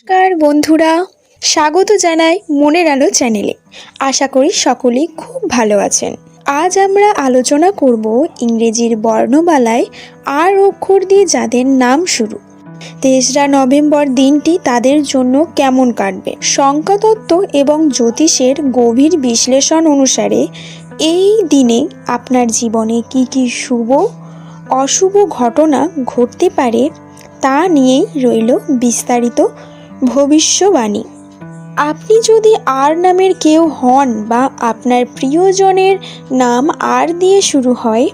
নমস্কার বন্ধুরা, স্বাগত জানাই মনের আলো চ্যানেলে। আশা করি সকলেই খুব ভালো আছেন। আজ আমরা আলোচনা করব ইংরেজির বর্ণমালায় আর অক্ষর দিয়ে যাদের নাম শুরু। তেসরা নভেম্বর দিনটি তাদের জন্য কেমন কাটবে? সংখ্যাতত্ত্ব এবং জ্যোতিষের গভীর বিশ্লেষণ অনুসারে এই দিনে আপনার জীবনে কি কি শুভ, অশুভ ঘটনা ঘটতে পারে তা নিয়েই রইল বিস্তারিত ভবিষ্যবাণী। আপনি যদি আর নামের কেউ হন বা আপনার প্রিয়জনের নাম আর দিয়ে শুরু হয়,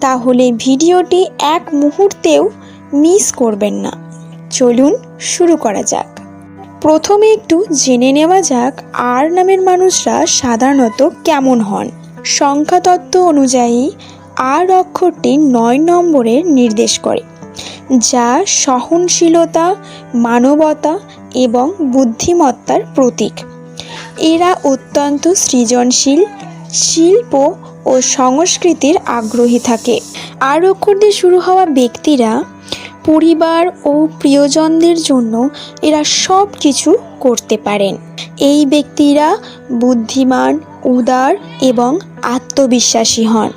তাহলে ভিডিওটি এক মুহূর্তেও মিস করবেন না। চলুন শুরু করা যাক। প্রথমে একটু জেনে নেওয়া যাক আর নামের মানুষরা সাধারণত কেমন হন। সংখ্যাতত্ত্ব অনুযায়ী, আর অক্ষরটি নয় নম্বরের নির্দেশ করে। যা সহনশীলতা, মানবতা এবং বুদ্ধিমত্তার প্রতীক। এরা অত্যন্ত সৃজনশীল, শিল্প ও সংস্কৃতির আগ্রহী থাকে। আর দিয়ে শুরু হওয়া ব্যক্তিরা পরিবার ও প্রিয়জনদের জন্য এরা সব কিছু করতে পারেন। এই ব্যক্তিরা বুদ্ধিমান, উদার এবং আত্মবিশ্বাসী হন।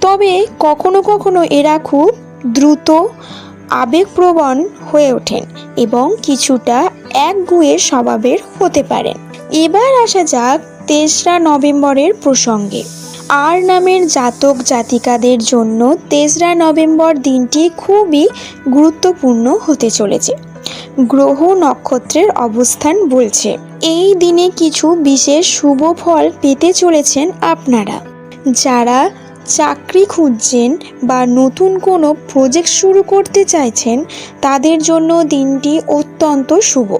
তবে কখনো কখনো এরা খুব দ্রুত আবেগপ্রবণ হয়ে ওঠেন এবং কিছুটা একগুয়ে স্বভাবের হতে পারেন। এবার আসা যাক তেসরা নভেম্বরের প্রসঙ্গে। আর নামের জাতক জাতিকাদের জন্য তেসরা নভেম্বর দিনটি খুবই গুরুত্বপূর্ণ হতে চলেছে। গ্রহ নক্ষত্রের অবস্থান বলছে। এই দিনে কিছু বিশেষ শুভ ফল পেতে চলেছেন আপনারা। যারা চাকরি খুঁজছেন বা নতুন কোনো প্রজেক্ট শুরু করতে চাইছেন, তাদের জন্য দিনটি অত্যন্ত শুভ।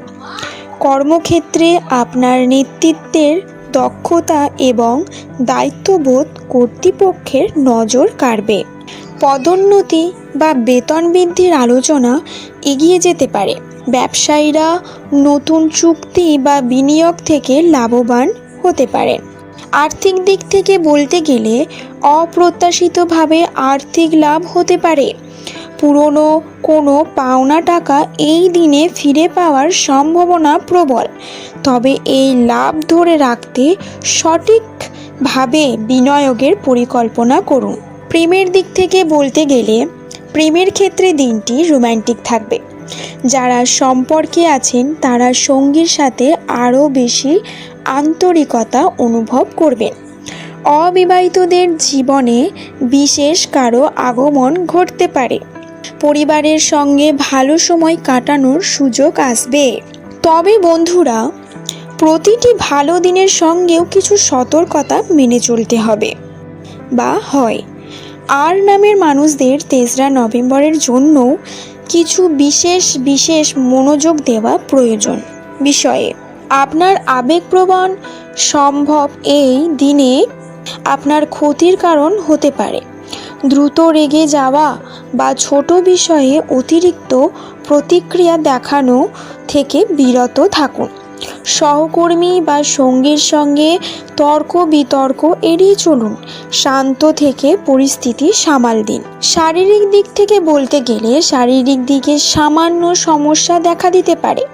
কর্মক্ষেত্রে আপনার নেতৃত্বের দক্ষতা এবং দায়িত্ববোধ কর্তৃপক্ষের নজর কাড়বে। পদোন্নতি বা বেতন বৃদ্ধির আলোচনা এগিয়ে যেতে পারে। ব্যবসায়ীরা নতুন চুক্তি বা বিনিয়োগ থেকে লাভবান হতে পারেন। আর্থিক দিক থেকে বলতে গেলে অপ্রত্যাশিতভাবে আর্থিক লাভ হতে পারে। পুরনো কোনো পাওনা টাকা এই দিনে ফিরে পাওয়ার সম্ভাবনা প্রবল। তবে এই লাভ ধরে রাখতে সঠিকভাবে বিনিয়োগের পরিকল্পনা করুন। প্রেমের দিক থেকে বলতে গেলে প্রেমের ক্ষেত্রে দিনটি রোম্যান্টিক থাকবে। যারা সম্পর্কে আছেন, তারা সঙ্গীর সাথে আরও বেশি আন্তরিকতা অনুভব করবেন। অবিবাহিতদের জীবনে বিশেষ কারও আগমন ঘটতে পারে। পরিবারের সঙ্গে ভালো সময় কাটানোর সুযোগ আসবে। তবে বন্ধুরা, প্রতিটি ভালো দিনের সঙ্গেও কিছু সতর্কতা মেনে চলতে হবে। বা হয়। আর নামের মানুষদের তেসরা নভেম্বরের জন্য কিছু বিশেষ বিশেষ মনোযোগ দেওয়া প্রয়োজন। বিষয়ে, আপনার আবেগপ্রবণ সম্ভব এই দিনে আপনার ক্ষতির কারণ হতে পারে। দ্রুত রেগে যাওয়া বা ছোট বিষয়ে অতিরিক্ত প্রতিক্রিয়া দেখানো থেকে বিরত থাকুন। সহকর্মী বা সঙ্গীর সঙ্গে তর্ক বিতর্ক এড়িয়ে চলুন। শান্ত থেকে পরিস্থিতি সামাল দিন। শারীরিক দিক থেকে বলতে গেলে শারীরিক দিকে সামান্য সমস্যা দেখা দিতে পারে।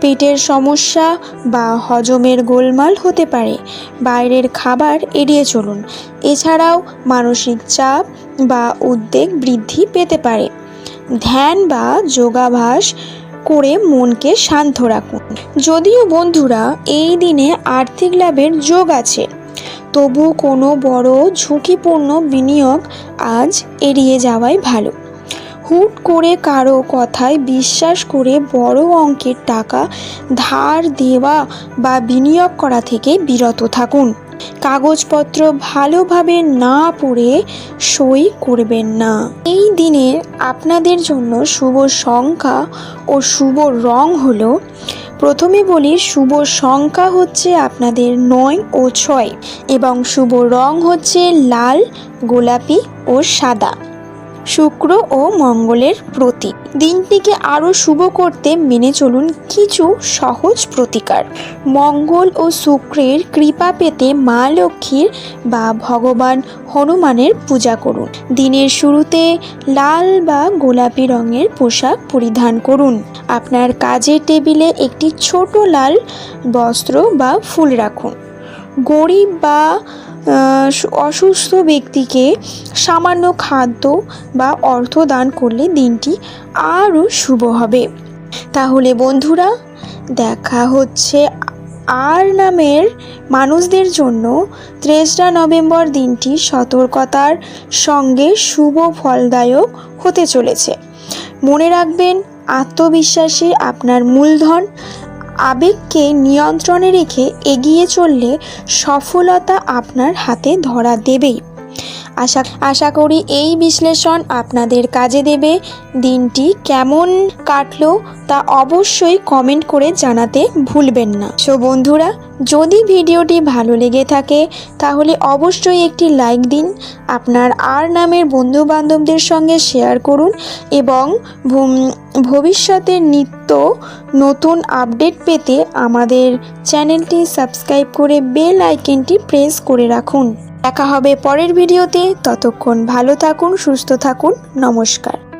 পেটের সমস্যা বা হজমের গোলমাল হতে পারে। বাইরের খাবার এড়িয়ে চলুন। এছাড়াও মানসিক চাপ বা উদ্বেগ বৃদ্ধি পেতে পারে। ধ্যান বা যোগাভ্যাস করে মনকে শান্ত রাখুন। যদিও বন্ধুরা, এই দিনে আর্থিক লাভের যোগ আছে। তবু কোনো বড় ঝুঁকিপূর্ণ বিনিয়োগ আজ এড়িয়ে যাওয়াই ভালো। হুট করে কারও কথায় বিশ্বাস করে বড় অঙ্কের টাকা ধার দেওয়া বা বিনিয়োগ করা থেকে বিরত থাকুন। কাগজপত্র ভালোভাবে না পড়ে সই করবেন না। এই দিনের আপনাদের জন্য শুভ সংখ্যা ও শুভ রং হল, প্রথমে বলি শুভ সংখ্যা হচ্ছে আপনাদের নয় ও ছয় এবং শুভ রং হচ্ছে লাল, গোলাপি ও সাদা। শুক্র ও মঙ্গলের প্রতীক। দিনটিকে আরও শুভ করতে মেনে চলুন কিছু সহজ প্রতিকার। মঙ্গল ও শুক্রের কৃপা পেতে মা লক্ষ্মীর বা ভগবান হনুমানের পূজা করুন। দিনের শুরুতে লাল বা গোলাপি রঙের পোশাক পরিধান করুন। আপনার কাজের টেবিলে একটি ছোট লাল বস্ত্র বা ফুল রাখুন। গরিব বা অসুস্থ ব্যক্তিকে সামান্য খাদ্য বা অর্থ দান করলে দিনটি আরও শুভ হবে। তাহলে বন্ধুরা, দেখা হচ্ছে আর নামের মানুষদের জন্য তেসরা নভেম্বর দিনটি সতর্কতার সঙ্গে শুভ ফলদায়ক হতে চলেছে। মনে রাখবেন, আত্মবিশ্বাসী আপনার মূলধন আবেগকে নিয়ন্ত্রণে রেখে এগিয়ে চললে সফলতা আপনার হাতে ধরা দেবেই। আশা আশা করি এই বিশ্লেষণ আপনাদের কাজে দেবে। দিনটি কেমন কাটলো তা অবশ্যই কমেন্ট করে জানাতে ভুলবেন না। সো বন্ধুরা, যদি ভিডিওটি ভালো লেগে থাকে, তাহলে অবশ্যই একটি লাইক দিন, আপনার আর নামের বন্ধু বান্ধবদের সঙ্গে শেয়ার করুন এবং ভম- ভবিষ্যতে নিত্য নতুন আপডেট পেতে আমাদের চ্যানেলটি সাবস্ক্রাইব করে বেল আইকনটি প্রেস করে রাখুন। দেখা হবে পরের ভিডিওতে। ততক্ষণ ভালো থাকুন সুস্থ থাকুন। নমস্কার।